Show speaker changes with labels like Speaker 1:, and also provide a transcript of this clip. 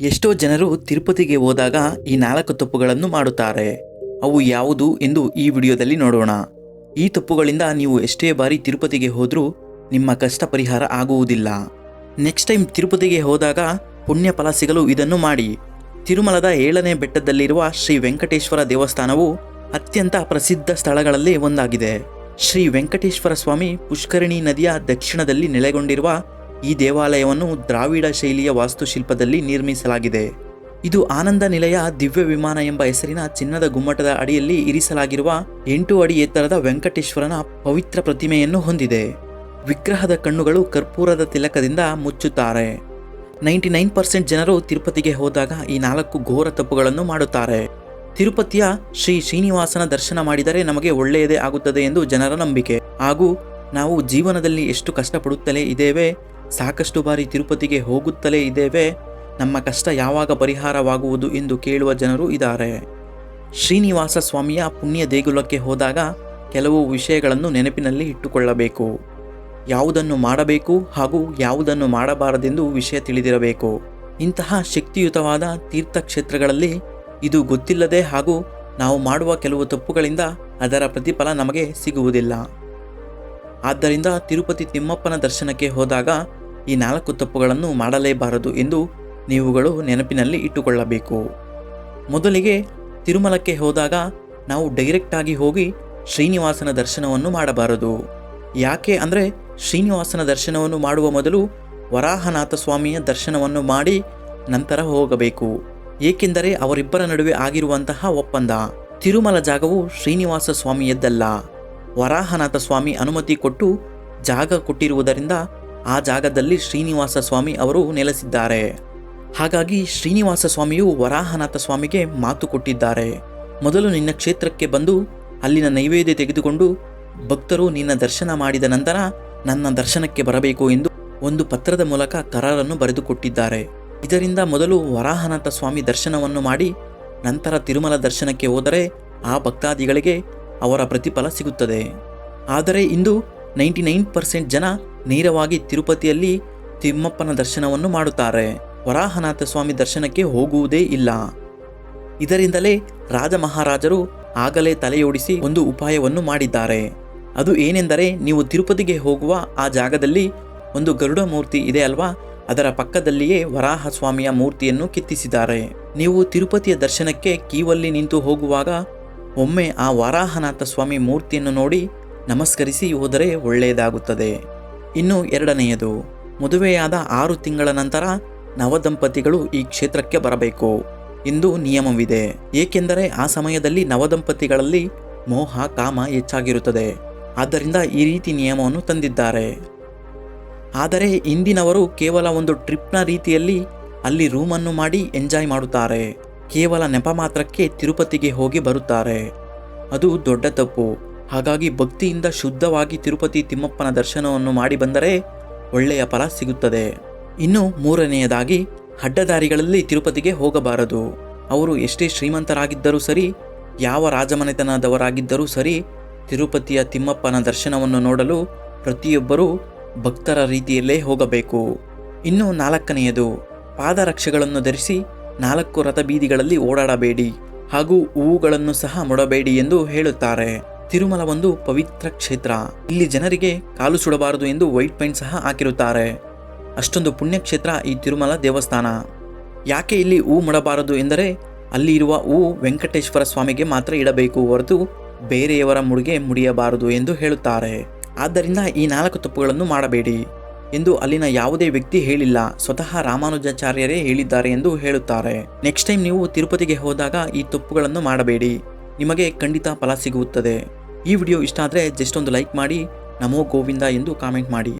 Speaker 1: ಎಷ್ಟೋ ಜನರು ತಿರುಪತಿಗೆ ಹೋದಾಗ ಈ ನಾಲ್ಕು ತಪ್ಪುಗಳನ್ನು ಮಾಡುತ್ತಾರೆ. ಅವು ಯಾವುದು ಎಂದು ಈ ವಿಡಿಯೋದಲ್ಲಿ ನೋಡೋಣ. ಈ ತಪ್ಪುಗಳಿಂದ ನೀವು ಎಷ್ಟೇ ಬಾರಿ ತಿರುಪತಿಗೆ ಹೋದರೂ ನಿಮ್ಮ ಕಷ್ಟ ಪರಿಹಾರ ಆಗುವುದಿಲ್ಲ. ನೆಕ್ಸ್ಟ್ ಟೈಮ್ ತಿರುಪತಿಗೆ ಹೋದಾಗ ಪುಣ್ಯ ಫಲ ಸಿಗಲು ಇದನ್ನು ಮಾಡಿ. ತಿರುಮಲದ ಏಳನೇ ಬೆಟ್ಟದಲ್ಲಿರುವ ಶ್ರೀ ವೆಂಕಟೇಶ್ವರ ದೇವಸ್ಥಾನವು ಅತ್ಯಂತ ಪ್ರಸಿದ್ಧ ಸ್ಥಳಗಳಲ್ಲಿ ಒಂದಾಗಿದೆ. ಶ್ರೀ ವೆಂಕಟೇಶ್ವರ ಸ್ವಾಮಿ ಪುಷ್ಕರಣಿ ನದಿಯ ದಕ್ಷಿಣದಲ್ಲಿ ನೆಲೆಗೊಂಡಿರುವ ಈ ದೇವಾಲಯವನ್ನು ದ್ರಾವಿಡ ಶೈಲಿಯ ವಾಸ್ತುಶಿಲ್ಪದಲ್ಲಿ ನಿರ್ಮಿಸಲಾಗಿದೆ. ಇದು ಆನಂದ ನಿಲಯ, ದಿವ್ಯ ವಿಮಾನ ಎಂಬ ಹೆಸರಿನ ಚಿನ್ನದ ಗುಮ್ಮಟದ ಅಡಿಯಲ್ಲಿ ಇರಿಸಲಾಗಿರುವ ಎಂಟು ಅಡಿ ಎತ್ತರದ ವೆಂಕಟೇಶ್ವರನ ಪವಿತ್ರ ಪ್ರತಿಮೆಯನ್ನು ಹೊಂದಿದೆ. ವಿಗ್ರಹದ ಕಣ್ಣುಗಳು ಕರ್ಪೂರದ ತಿಲಕದಿಂದ ಮುಚ್ಚುತ್ತಾರೆ. ನೈಂಟಿ ನೈನ್ ಪರ್ಸೆಂಟ್ ಜನರು ತಿರುಪತಿಗೆ ಹೋದಾಗ ಈ ನಾಲ್ಕು ಘೋರ ತಪ್ಪುಗಳನ್ನು ಮಾಡುತ್ತಾರೆ. ತಿರುಪತಿಯ ಶ್ರೀ ಶ್ರೀನಿವಾಸನ ದರ್ಶನ ಮಾಡಿದರೆ ನಮಗೆ ಒಳ್ಳೆಯದೇ ಆಗುತ್ತದೆ ಎಂದು ಜನರ ನಂಬಿಕೆ. ಹಾಗೂ ನಾವು ಜೀವನದಲ್ಲಿ ಎಷ್ಟು ಕಷ್ಟಪಡುತ್ತಲೇ ಇದ್ದೇವೆ ಸಾಕಷ್ಟು ಬಾರಿ ತಿರುಪತಿಗೆ ಹೋಗುತ್ತಲೇ ಇದ್ದೇವೆ. ನಮ್ಮ ಕಷ್ಟ ಯಾವಾಗ ಪರಿಹಾರವಾಗುವುದು ಎಂದು ಕೇಳುವ ಜನರು ಇದ್ದಾರೆ. ಶ್ರೀನಿವಾಸ ಸ್ವಾಮಿಯ ಪುಣ್ಯ ದೇಗುಲಕ್ಕೆ ಹೋದಾಗ ಕೆಲವು ವಿಷಯಗಳನ್ನು ನೆನಪಿನಲ್ಲಿ ಇಟ್ಟುಕೊಳ್ಳಬೇಕು. ಯಾವುದನ್ನು ಮಾಡಬೇಕು ಹಾಗೂ ಯಾವುದನ್ನು ಮಾಡಬಾರದೆಂದು ವಿಷಯ ತಿಳಿದಿರಬೇಕು. ಇಂತಹ ಶಕ್ತಿಯುತವಾದ ತೀರ್ಥಕ್ಷೇತ್ರಗಳಲ್ಲಿ ಇದು ಗೊತ್ತಿಲ್ಲದೆ ಹಾಗೂ ನಾವು ಮಾಡುವ ಕೆಲವು ತಪ್ಪುಗಳಿಂದ ಅದರ ಪ್ರತಿಫಲ ನಮಗೆ ಸಿಗುವುದಿಲ್ಲ. ಆದ್ದರಿಂದ ತಿರುಪತಿ ತಿಮ್ಮಪ್ಪನ ದರ್ಶನಕ್ಕೆ ಹೋದಾಗ ಈ ನಾಲ್ಕು ತಪ್ಪುಗಳನ್ನು ಮಾಡಲೇಬಾರದು ಎಂದು ನೀವುಗಳು ನೆನಪಿನಲ್ಲಿ ಇಟ್ಟುಕೊಳ್ಳಬೇಕು. ಮೊದಲಿಗೆ ತಿರುಮಲಕ್ಕೆ ಹೋದಾಗ ನಾವು ಡೈರೆಕ್ಟಾಗಿ ಹೋಗಿ ಶ್ರೀನಿವಾಸನ ದರ್ಶನವನ್ನು ಮಾಡಬಾರದು. ಯಾಕೆ ಅಂದರೆ ಶ್ರೀನಿವಾಸನ ದರ್ಶನವನ್ನು ಮಾಡುವ ಮೊದಲು ವರಾಹನಾಥ ಸ್ವಾಮಿಯ ದರ್ಶನವನ್ನು ಮಾಡಿ ನಂತರ ಹೋಗಬೇಕು. ಏಕೆಂದರೆ ಅವರಿಬ್ಬರ ನಡುವೆ ಆಗಿರುವಂತಹ ಒಪ್ಪಂದ. ತಿರುಮಲ ಜಾಗವು ಶ್ರೀನಿವಾಸ ಸ್ವಾಮಿಯದ್ದಲ್ಲ. ವರಾಹನಾಥ ಸ್ವಾಮಿ ಅನುಮತಿ ಕೊಟ್ಟು ಜಾಗ ಕೊಟ್ಟಿರುವುದರಿಂದ ಆ ಜಾಗದಲ್ಲಿ ಶ್ರೀನಿವಾಸ ಸ್ವಾಮಿ ಅವರು ನೆಲೆಸಿದ್ದಾರೆ. ಹಾಗಾಗಿ ಶ್ರೀನಿವಾಸ ಸ್ವಾಮಿಯು ವರಾಹನಾಥ ಸ್ವಾಮಿಗೆ ಮಾತು ಕೊಟ್ಟಿದ್ದಾರೆ. ಮೊದಲು ನಿನ್ನ ಕ್ಷೇತ್ರಕ್ಕೆ ಬಂದು ಅಲ್ಲಿನ ನೈವೇದ್ಯ ತೆಗೆದುಕೊಂಡು ಭಕ್ತರು ನಿನ್ನ ದರ್ಶನ ಮಾಡಿದ ನಂತರ ನನ್ನ ದರ್ಶನಕ್ಕೆ ಬರಬೇಕು ಎಂದು ಒಂದು ಪತ್ರದ ಮೂಲಕ ಕರಾರನ್ನು ಬರೆದುಕೊಟ್ಟಿದ್ದಾರೆ. ಇದರಿಂದ ಮೊದಲು ವರಾಹನಾಥ ಸ್ವಾಮಿ ದರ್ಶನವನ್ನು ಮಾಡಿ ನಂತರ ತಿರುಮಲ ದರ್ಶನಕ್ಕೆ ಹೋದರೆ ಆ ಭಕ್ತಾದಿಗಳಿಗೆ ಅವರ ಪ್ರತಿಫಲ ಸಿಗುತ್ತದೆ. ಆದರೆ ಇಂದು ನೈಂಟಿ ನೈನ್ ಪರ್ಸೆಂಟ್ ಜನ ನೇರವಾಗಿ ತಿರುಪತಿಯಲ್ಲಿ ತಿಮ್ಮಪ್ಪನ ದರ್ಶನವನ್ನು ಮಾಡುತ್ತಾರೆ. ವರಾಹನಾಥ ಸ್ವಾಮಿ ದರ್ಶನಕ್ಕೆ ಹೋಗುವುದೇ ಇಲ್ಲ. ಇದರಿಂದಲೇ ರಾಜ ಮಹಾರಾಜರು ಆಗಲೇ ತಲೆಯೋಡಿಸಿ ಒಂದು ಉಪಾಯವನ್ನು ಮಾಡಿದ್ದಾರೆ. ಅದು ಏನೆಂದರೆ ನೀವು ತಿರುಪತಿಗೆ ಹೋಗುವ ಆ ಜಾಗದಲ್ಲಿ ಒಂದು ಗರುಡ ಮೂರ್ತಿ ಇದೆ ಅಲ್ವಾ? ಅದರ ಪಕ್ಕದಲ್ಲಿಯೇ ವರಾಹ ಸ್ವಾಮಿಯ ಮೂರ್ತಿಯನ್ನು ಕಿತ್ತಿಸಿದ್ದಾರೆ. ನೀವು ತಿರುಪತಿಯ ದರ್ಶನಕ್ಕೆ ಕೀವಲ್ಲಿ ನಿಂತು ಹೋಗುವಾಗ ಒಮ್ಮೆ ಆ ವರಾಹನಾಥ ಸ್ವಾಮಿ ಮೂರ್ತಿಯನ್ನು ನೋಡಿ ನಮಸ್ಕರಿಸಿ ಹೋದರೆ ಒಳ್ಳೆಯದಾಗುತ್ತದೆ. ಇನ್ನು ಎರಡನೆಯದು, ಮದುವೆಯಾದ ಆರು ತಿಂಗಳ ನಂತರ ನವದಂಪತಿಗಳು ಈ ಕ್ಷೇತ್ರಕ್ಕೆ ಬರಬೇಕು. ಎಂದು ನಿಯಮವಿದೆ, ಏಕೆಂದರೆ ಆ ಸಮಯದಲ್ಲಿ ನವದಂಪತಿಗಳಲ್ಲಿ ಮೋಹ, ಕಾಮ ಹೆಚ್ಚಾಗಿರುತ್ತದೆ. ಆದ್ದರಿಂದ ಈ ರೀತಿ ನಿಯಮವನ್ನು ತಂದಿದ್ದಾರೆ. ಆದರೆ ಇಂದಿನವರು ಕೇವಲ ಒಂದು ಟ್ರಿಪ್ನ ರೀತಿಯಲ್ಲಿ ಅಲ್ಲಿ ರೂಮನ್ನು ಮಾಡಿ ಎಂಜಾಯ್ ಮಾಡುತ್ತಾರೆ. ಕೇವಲ ನೆಪ ಮಾತ್ರಕ್ಕೆ ತಿರುಪತಿಗೆ ಹೋಗಿ ಬರುತ್ತಾರೆ. ಅದು ದೊಡ್ಡ ತಪ್ಪು. ಹಾಗಾಗಿ ಭಕ್ತಿಯಿಂದ ಶುದ್ಧವಾಗಿ ತಿರುಪತಿ ತಿಮ್ಮಪ್ಪನ ದರ್ಶನವನ್ನು ಮಾಡಿ ಬಂದರೆ ಒಳ್ಳೆಯ ಫಲ ಸಿಗುತ್ತದೆ. ಇನ್ನು ಮೂರನೆಯದಾಗಿ, ಅಡ್ಡದಾರಿಗಳಲ್ಲಿ ತಿರುಪತಿಗೆ ಹೋಗಬಾರದು. ಅವರು ಎಷ್ಟೇ ಶ್ರೀಮಂತರಾಗಿದ್ದರೂ ಸರಿ, ಯಾವ ರಾಜಮನೆತನದವರಾಗಿದ್ದರೂ ಸರಿ, ತಿರುಪತಿಯ ತಿಮ್ಮಪ್ಪನ ದರ್ಶನವನ್ನು ನೋಡಲು ಪ್ರತಿಯೊಬ್ಬರೂ ಭಕ್ತರ ರೀತಿಯಲ್ಲೇ ಹೋಗಬೇಕು. ಇನ್ನು ನಾಲ್ಕನೆಯದು, ಪಾದರಕ್ಷೆಗಳನ್ನು ಧರಿಸಿ ನಾಲ್ಕು ರಥಬೀದಿಗಳಲ್ಲಿ ಓಡಾಡಬೇಡಿ ಹಾಗೂ ಹೂವುಗಳನ್ನು ಸಹ ಮುಡಬೇಡಿ ಎಂದು ಹೇಳುತ್ತಾರೆ. ತಿರುಮಲ ಒಂದು ಪವಿತ್ರ ಕ್ಷೇತ್ರ. ಇಲ್ಲಿ ಜನರಿಗೆ ಕಾಲು ಸುಡಬಾರದು ಎಂದು ವೈಟ್ ಪೈಂಟ್ ಸಹ ಹಾಕಿರುತ್ತಾರೆ. ಅಷ್ಟೊಂದು ಪುಣ್ಯಕ್ಷೇತ್ರ ಈ ತಿರುಮಲ ದೇವಸ್ಥಾನ. ಯಾಕೆ ಇಲ್ಲಿ ಹೂ ಮುಡಬಾರದು ಎಂದರೆ ಅಲ್ಲಿ ಇರುವ ಹೂ ವೆಂಕಟೇಶ್ವರ ಸ್ವಾಮಿಗೆ ಮಾತ್ರ ಇಡಬೇಕು ಹೊರತು ಬೇರೆಯವರ ಮುಡಿಗೆ ಮುಡಿಯಬಾರದು ಎಂದು ಹೇಳುತ್ತಾರೆ. ಆದ್ದರಿಂದ ಈ ನಾಲ್ಕು ತಪ್ಪುಗಳನ್ನು ಮಾಡಬೇಡಿ. ಎಂದು ಅಲ್ಲಿನ ಯಾವುದೇ ವ್ಯಕ್ತಿ ಹೇಳಿಲ್ಲ. ಸ್ವತಃ ರಾಮಾನುಜಾಚಾರ್ಯರೇ ಹೇಳಿದ್ದಾರೆ ಎಂದು ಹೇಳುತ್ತಾರೆ. ನೆಕ್ಸ್ಟ್ ಟೈಮ್ ನೀವು ತಿರುಪತಿಗೆ ಹೋದಾಗ ಈ ತಪ್ಪುಗಳನ್ನು ಮಾಡಬೇಡಿ. ನಿಮಗೆ ಖಂಡಿತ ಫಲ ಸಿಗುತ್ತದೆ. ಈ ವಿಡಿಯೋ ಇಷ್ಟ ಆದರೆ ಜಸ್ಟ್ ಒಂದು ಲೈಕ್ ಮಾಡಿ. ನಮೋ ಗೋವಿಂದ ಎಂದು ಕಾಮೆಂಟ್ ಮಾಡಿ.